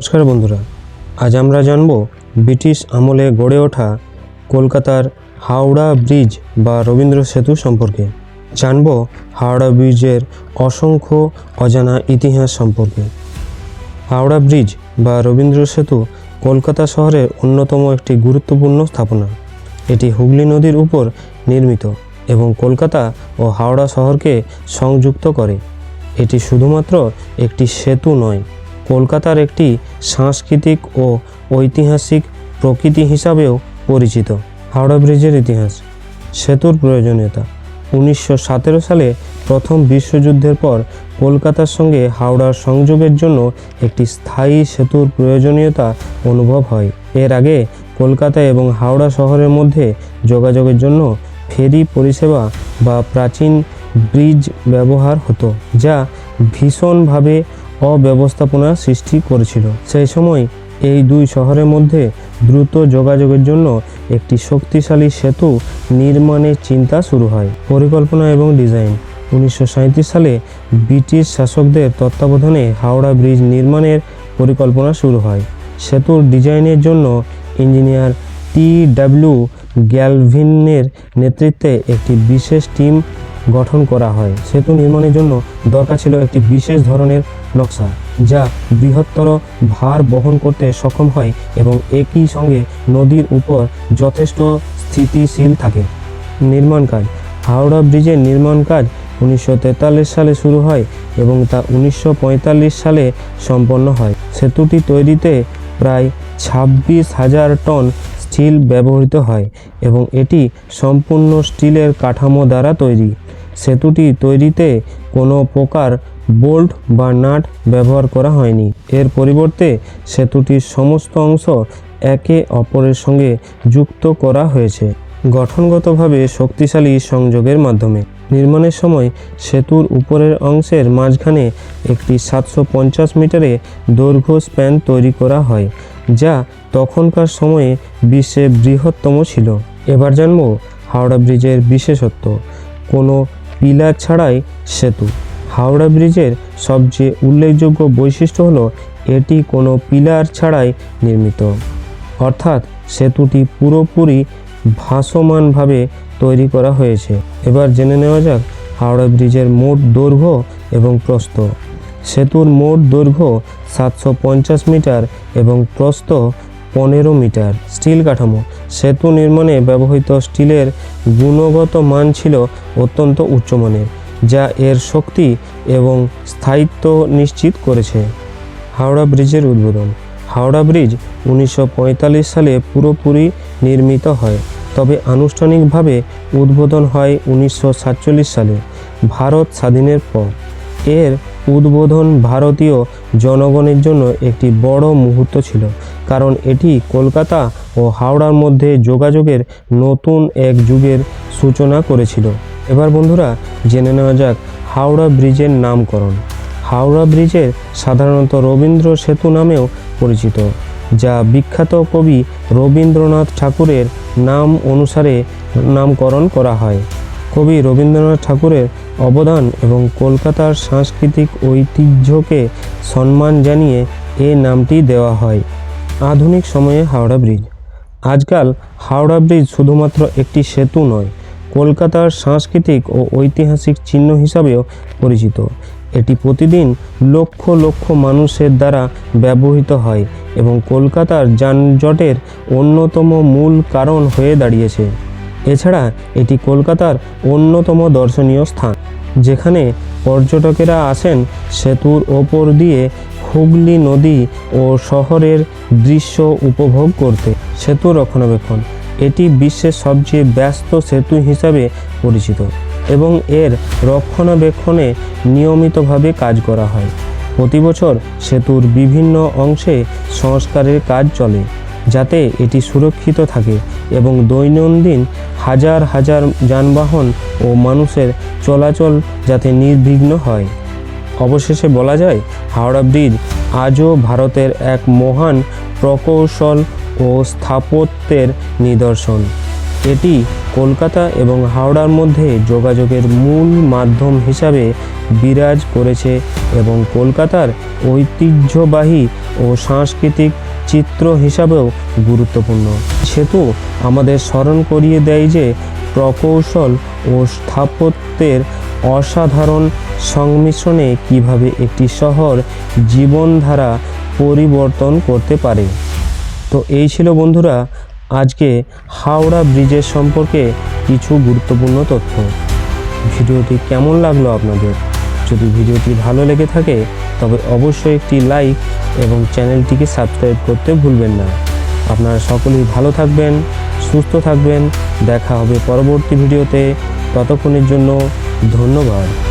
নমস্কার বন্ধুরা, আজ আমরা জানব ব্রিটিশ আমলে গড়ে ওঠা কলকাতার হাওড়া ব্রিজ বা রবীন্দ্র সেতু সম্পর্কে। জানব হাওড়া ব্রিজের অসংখ্য অজানা ইতিহাস সম্পর্কে। হাওড়া ব্রিজ বা রবীন্দ্র সেতু কলকাতা শহরের অন্যতম একটি গুরুত্বপূর্ণ স্থাপনা। এটি হুগলি নদীর উপর নির্মিত এবং কলকাতা ও হাওড়া শহরকে সংযুক্ত করে। এটি শুধুমাত্র একটি সেতু নয় কলকাতার একটি সাংস্কৃতিক ও ঐতিহাসিক প্রকৃতি হিসাবেও পরিচিত। হাওড়া ব্রিজের ইতিহাস, সেতুর প্রয়োজনীয়তা। উনিশশো সতেরো সালে প্রথম বিশ্বযুদ্ধের পর কলকাতার সঙ্গে হাওড়ার সংযোগের জন্য একটি স্থায়ী সেতুর প্রয়োজনীয়তা অনুভব হয়। এর আগে কলকাতা এবং হাওড়া শহরের মধ্যে যোগাযোগের জন্য ফেরি পরিষেবা বা প্রাচীন ব্রিজ ব্যবহার হতো, যা ভীষণভাবে অব্যবস্থাপনা সৃষ্টি করেছিল। সেই সময় এই দুই শহরের মধ্যে দ্রুত যোগাযোগের জন্য একটি শক্তিশালী সেতু নির্মাণের চিন্তা শুরু হয়। পরিকল্পনা এবং ডিজাইন। উনিশশো সাঁইত্রিশ সালে ব্রিটিশ শাসকদের তত্ত্বাবধানে হাওড়া ব্রিজ নির্মাণের পরিকল্পনা শুরু হয়। সেতুর ডিজাইনের জন্য ইঞ্জিনিয়ার টি ডাব্লিউ গ্যালভিনের নেতৃত্বে একটি বিশেষ টিম গঠন করা হয়। সেতু নির্মাণের জন্য দরকার ছিল একটি বিশেষ ধরনের নকশা, যা বৃহত্তর ভার বহন করতে সক্ষম হয় এবং একই সঙ্গে নদীর উপর যথেষ্ট স্থিতিশীল থাকে। নির্মাণ কাজ, হাওড়া ব্রিজের নির্মাণ কাজ উনিশশো তেতাল্লিশ সালে শুরু হয় এবং তা উনিশশো পঁয়তাল্লিশ সালে সম্পন্ন হয়। সেতুটি তৈরিতে প্রায় ছাব্বিশ হাজার টন স্টিল ব্যবহৃত হয় এবং এটি সম্পূর্ণ স্টিলের কাঠামো দ্বারা তৈরি। সেতুটি তৈরিতে কোনো প্রকার বোল্ট বা নাট ব্যবহার করা হয়নি। এর পরিবর্তে সেতুটির সমস্ত অংশ একে অপরের সঙ্গে যুক্ত করা হয়েছে। গঠনগতভাবে শক্তিশালী সংযোগের মাধ্যমে। নির্মাণের সময় সেতুর উপরের অংশের মাঝখানে একটি সাতশো পঞ্চাশ মিটারে দৈর্ঘ্য স্প্যান তৈরি করা হয়, যা তখনকার সময়ে বিশ্বে বৃহত্তম ছিল। এবার জানব হাওড়া ব্রিজের বিশেষত্ব। কোনো পিলার ছাড়াই সেতু। হাওড়া ব্রিজের সবচেয়ে উল্লেখযোগ্য বৈশিষ্ট্য হলো, এটি কোনো পিলার ছাড়াই নির্মিত। অর্থাৎ সেতুটি পুরোপুরি ভাসমানভাবে তৈরি করা হয়েছে। এবার জেনে নেওয়া যাক হাওড়া ব্রিজের মোট দৈর্ঘ্য এবং প্রস্থ। সেতুর মোট দৈর্ঘ্য সাতশো পঞ্চাশ মিটার এবং প্রস্থ পনেরো মিটার। স্টিল কাঠামো। সেতু নির্মাণে ব্যবহৃত স্টিলের গুণগত মান ছিল অত্যন্ত উচ্চমানের, যা এর শক্তি এবং স্থায়িত্ব নিশ্চিত করেছে। হাওড়া ব্রিজের উদ্বোধন। হাওড়া ব্রিজ উনিশশো পঁয়তাল্লিশ সালে পুরোপুরি নির্মিত হয়, তবে আনুষ্ঠানিকভাবে উদ্বোধন হয় উনিশশো সাতচল্লিশ সালে, ভারত স্বাধীনের পর। এর উদ্বোধন ভারতীয় জনগণের জন্য একটি বড় মুহূর্ত ছিল, কারণ এটি কলকাতা ও হাওড়ার মধ্যে যোগাযোগের নতুন এক যুগের সূচনা করেছিল। এবার বন্ধুরা, জেনে নেওয়া যাক হাওড়া ব্রিজের নামকরণ। হাওড়া ব্রিজের সাধারণত রবীন্দ্র সেতু নামেও পরিচিত, যা বিখ্যাত কবি রবীন্দ্রনাথ ঠাকুরের নাম অনুসারে নামকরণ করা হয়। কবি রবীন্দ্রনাথ ঠাকুরের অবদান এবং কলকাতার সাংস্কৃতিক ঐতিহ্যকে সম্মান জানিয়ে এ নামটি দেওয়া হয়। আধুনিক সময়ে হাওড়া ব্রিজ। আজকাল হাওড়া ব্রিজ শুধুমাত্র একটি সেতু নয়, কলকাতার সাংস্কৃতিক ও ঐতিহাসিক চিহ্ন হিসাবেও পরিচিত। এটি প্রতিদিন লক্ষ লক্ষ মানুষের দ্বারা ব্যবহৃত হয় এবং কলকাতার যানজটের অন্যতম মূল কারণ হয়ে দাঁড়িয়েছে। এছাড়া এটি কলকাতার অন্যতম দর্শনীয় স্থান। যেখানে পর্যটকেরা আসেন সেতুর ওপর দিয়ে হুগলি নদী ও শহরের দৃশ্য উপভোগ করতে। সেতু রক্ষণাবেক্ষণ, এটি বিশ্বের সবচেয়ে ব্যস্ত সেতু হিসাবে পরিচিত এবং এর রক্ষণাবেক্ষণে নিয়মিতভাবে কাজ করা হয়। প্রতি বছর সেতুর বিভিন্ন অংশে সংস্কারের কাজ চলে। যাতে এটি সুরক্ষিত থাকে এবং দৈনন্দিন হাজার হাজার যানবাহন ও মানুষের চলাচল যাতে নির্বিঘ্ন হয়। অবশেষে বলা যায়, হাওড়া ব্রিজ আজও ভারতের এক মহান প্রকৌশল ও স্থাপত্যের নিদর্শন। এটি কলকাতা এবং হাওড়ার মধ্যে যোগাযোগের মূল মাধ্যম হিসাবে বিরাজ করেছে এবং কলকাতার ঐতিহ্যবাহী ও সাংস্কৃতিক চিত্র হিসাবেও গুরুত্বপূর্ণ। সেতু আমাদের স্মরণ করিয়ে দেয় যে প্রকৌশল ও স্থাপত্যের অসাধারণ সংমিশ্রণে কীভাবে একটি শহর জীবনধারা পরিবর্তন করতে পারে। তো এই ছিল বন্ধুরা, আজকে হাওড়া ব্রিজের সম্পর্কে কিছু গুরুত্বপূর্ণ তথ্য। ভিডিওটি কেমন লাগল আপনাদের? যদি ভিডিওটি ভালো লেগে থাকে, তবে অবশ্যই একটি লাইক এবং চ্যানেলটিকে সাবস্ক্রাইব করতে ভুলবেন না। আপনারা সকলেই ভালো থাকবেন, সুস্থ থাকবেন। দেখা হবে পরবর্তী ভিডিওতে। ততক্ষণের জন্য ধন্যবাদ।